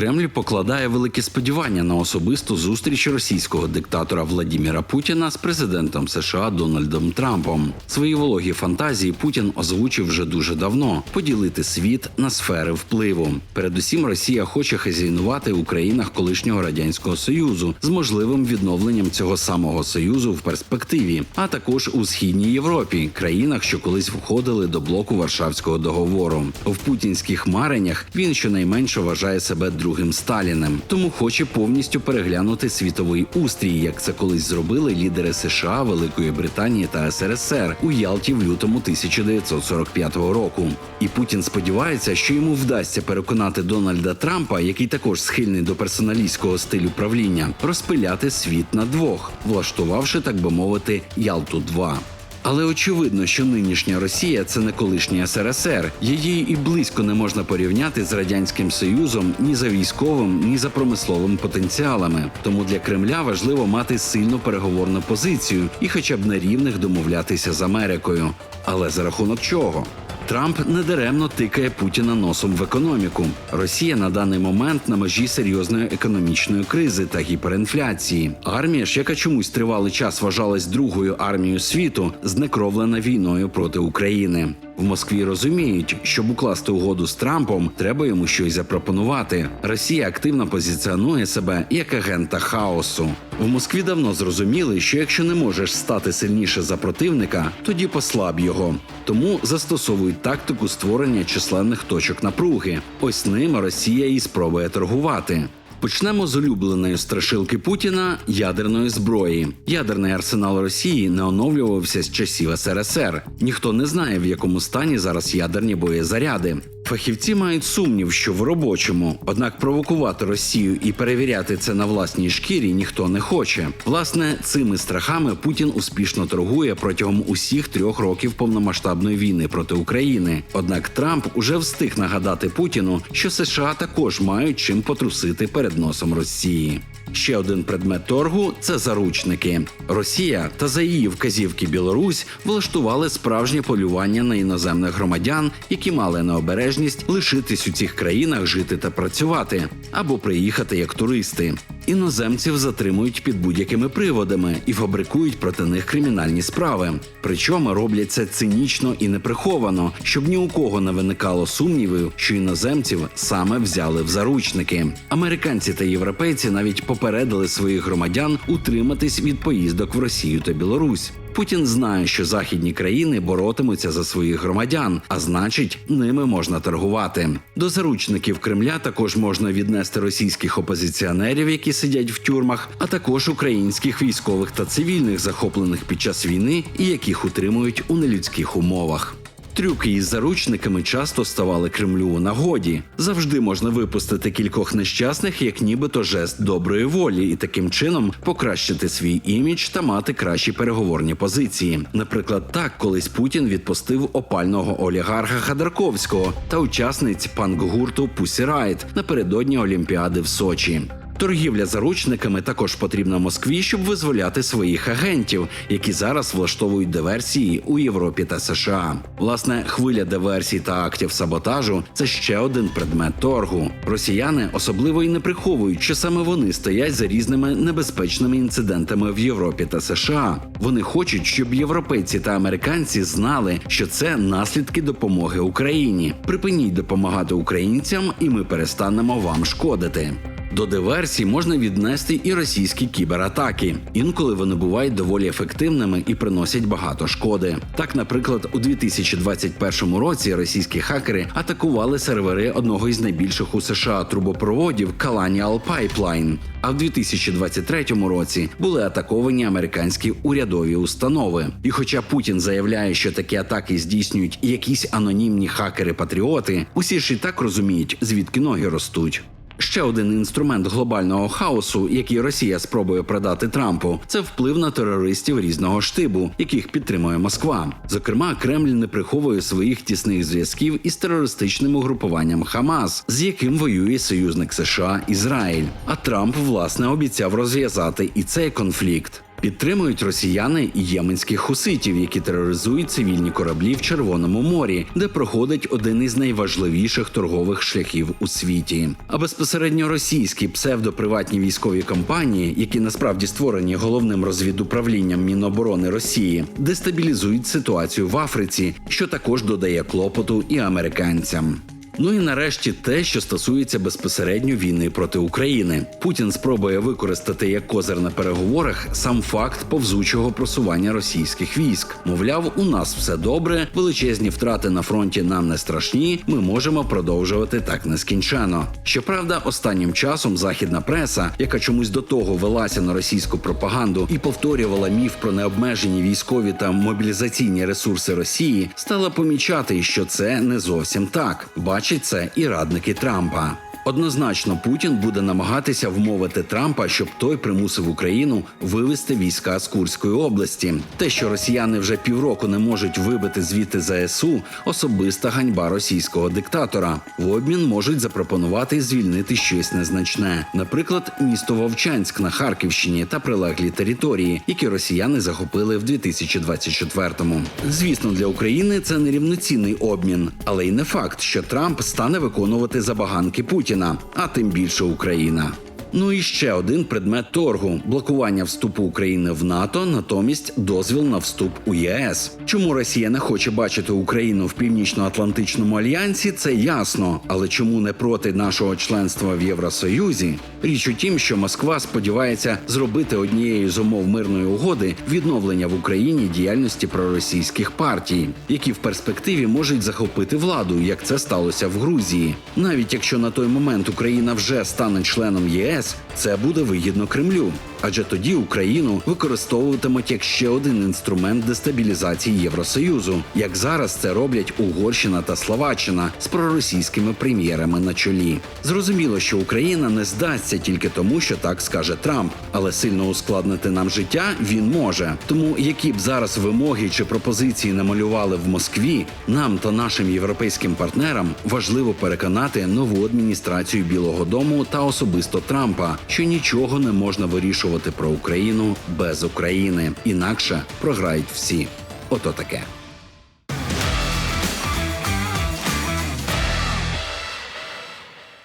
Кремль покладає великі сподівання на особисту зустріч російського диктатора Владіміра Путіна з президентом США Дональдом Трампом. Свої вологі фантазії Путін озвучив вже дуже давно поділити світ на сфери впливу. Передусім, Росія хоче хазяйнувати у країнах колишнього радянського союзу з можливим відновленням цього самого союзу в перспективі, а також у східній Європі, країнах, що колись входили до блоку Варшавського договору. В путінських мареннях він щонайменше вважає себе другим Сталіним, тому хоче повністю переглянути світовий устрій, як це колись зробили лідери США, Великої Британії та СРСР у Ялті в лютому 1945 року. І Путін сподівається, що йому вдасться переконати Дональда Трампа, який також схильний до персоналістського стилю правління, розпиляти світ на двох, влаштувавши, так би мовити, Ялту 2 але очевидно, що нинішня Росія це не колишній СРСР. Її і близько не можна порівняти з радянським союзом ні за військовим, ні за промисловим потенціалами. Тому для Кремля важливо мати сильну переговорну позицію і, хоча б на рівних домовлятися з Америкою. Але за рахунок чого? Трамп недаремно тикає Путіна носом в економіку. Росія на даний момент на межі серйозної економічної кризи та гіперінфляції. Армія ж, яка чомусь тривалий час вважалась другою армією світу, знекровлена війною проти України. В Москві розуміють, щоб укласти угоду з Трампом, треба йому щось запропонувати. Росія активно позиціонує себе як агента хаосу. В Москві давно зрозуміли, що якщо не можеш стати сильніше за противника, тоді послаб його. Тому застосовують тактику створення численних точок напруги. Ось ними Росія і спробує торгувати. Почнемо з улюбленої страшилки Путіна ядерної зброї. Ядерний арсенал Росії не оновлювався з часів СРСР. Ніхто не знає, в якому стані зараз ядерні боєзаряди. Фахівці мають сумнів, що в робочому, однак провокувати Росію і перевіряти це на власній шкірі ніхто не хоче. Власне, цими страхами Путін успішно торгує протягом усіх трьох років повномасштабної війни проти України. Однак Трамп уже встиг нагадати Путіну, що США також мають чим потрусити перед носом Росії. Ще один предмет торгу це заручники. Росія та за її вказівки Білорусь влаштували справжнє полювання на іноземних громадян, які мали необережність лишитись у цих країнах жити та працювати або приїхати як туристи. Іноземців затримують під будь-якими приводами і фабрикують проти них кримінальні справи. Причому роблять це цинічно і неприховано, щоб ні у кого не виникало сумнівів, що іноземців саме взяли в заручники. Американці та європейці навіть попередили своїх громадян утриматись від поїздок в Росію та Білорусь. Путін знає, що західні країни боротимуться за своїх громадян, а значить, ними можна торгувати. До заручників Кремля також можна віднести російських опозиціонерів, які сидять в тюрмах, а також українських військових та цивільних, захоплених під час війни і яких утримують у нелюдських умовах. Трюки із заручниками часто ставали Кремлю у нагоді. Завжди можна випустити кількох нещасних, як нібито жест доброї волі, і таким чином покращити свій імідж та мати кращі переговорні позиції. Наприклад, так колись Путін відпустив опального олігарха Ходорковського та учасниць панк-гурту Riot напередодні Олімпіади в Сочі. Торгівля заручниками також потрібна Москві, щоб визволяти своїх агентів, які зараз влаштовують диверсії у Європі та США. Власне, хвиля диверсій та актів саботажу це ще один предмет торгу. Росіяни особливо і не приховують, що саме вони стоять за різними небезпечними інцидентами в Європі та США. Вони хочуть, щоб європейці та американці знали, що це наслідки допомоги Україні. Припиніть допомагати українцям, і ми перестанемо вам шкодити. До диверсій можна віднести і російські кібератаки. Інколи вони бувають доволі ефективними і приносять багато шкоди. Так, наприклад, у 2021 році російські хакери атакували сервери одного із найбільших у США трубопроводів Colonial Pipeline. А в 2023 році були атаковані американські урядові установи. І хоча Путін заявляє, що такі атаки здійснюють якісь анонімні хакери-патріоти, усі ж і так розуміють, звідки ноги ростуть. Ще один інструмент глобального хаосу, який Росія спробує продати Трампу, це вплив на терористів різного штибу, яких підтримує Москва. Зокрема, Кремль не приховує своїх тісних зв'язків із терористичним угрупуванням Хамас, з яким воює союзник США Ізраїль. А Трамп власне обіцяв розв'язати і цей конфлікт. Підтримують росіяни єменських хуситів, які тероризують цивільні кораблі в Червоному морі, де проходить один із найважливіших торгових шляхів у світі. А безпосередньо російські псевдоприватні військові компанії, які насправді створені головним розвідуправлінням Міноборони Росії, дестабілізують ситуацію в Африці, що також додає клопоту і американцям. Ну і нарешті те, що стосується безпосередньо війни проти України. Путін спробує використати як козир на переговорах сам факт повзучого просування російських військ. Мовляв, у нас все добре, величезні втрати на фронті нам не страшні. Ми можемо продовжувати так нескінченно. Щоправда, останнім часом західна преса, яка чомусь до того велася на російську пропаганду і повторювала міф про необмежені військові та мобілізаційні ресурси Росії, стала помічати, що це не зовсім так. Бачить це і радники Трампа. Однозначно, Путін буде намагатися вмовити Трампа, щоб той примусив Україну вивести війська з Курської області. Те, що росіяни вже півроку не можуть вибити звідти ЗСУ, особиста ганьба російського диктатора. В обмін можуть запропонувати звільнити щось незначне, наприклад, місто Вовчанськ на Харківщині та прилеглі території, які росіяни захопили в 2024-му. Звісно, для України це нерівноцінний обмін, але й не факт, що Трамп стане виконувати забаганки Путіна, а тим більше Україна. Ну і ще один предмет торгу: блокування вступу України в НАТО, натомість дозвіл на вступ у ЄС. Чому Росія не хоче бачити Україну в північно-атлантичному альянсі? Це ясно. Але чому не проти нашого членства в Євросоюзі? Річ у тім, що Москва сподівається зробити однією з умов мирної угоди відновлення в Україні діяльності проросійських партій, які в перспективі можуть захопити владу, як це сталося в Грузії. Навіть якщо на той момент Україна вже стане членом ЄС. Це буде вигідно Кремлю, адже тоді Україну використовуватимуть як ще один інструмент дестабілізації Євросоюзу, як зараз це роблять Угорщина та Словаччина з проросійськими прем'єрами на чолі. Зрозуміло, що Україна не здасться тільки тому, що так скаже Трамп, але сильно ускладнити нам життя він може. Тому які б зараз вимоги чи пропозиції намалювали в Москві, нам та нашим європейським партнерам важливо переконати нову адміністрацію Білого Дому та особисто Трампа, що нічого не можна вирішувати про Україну без України, інакше програють всі. Ото таке.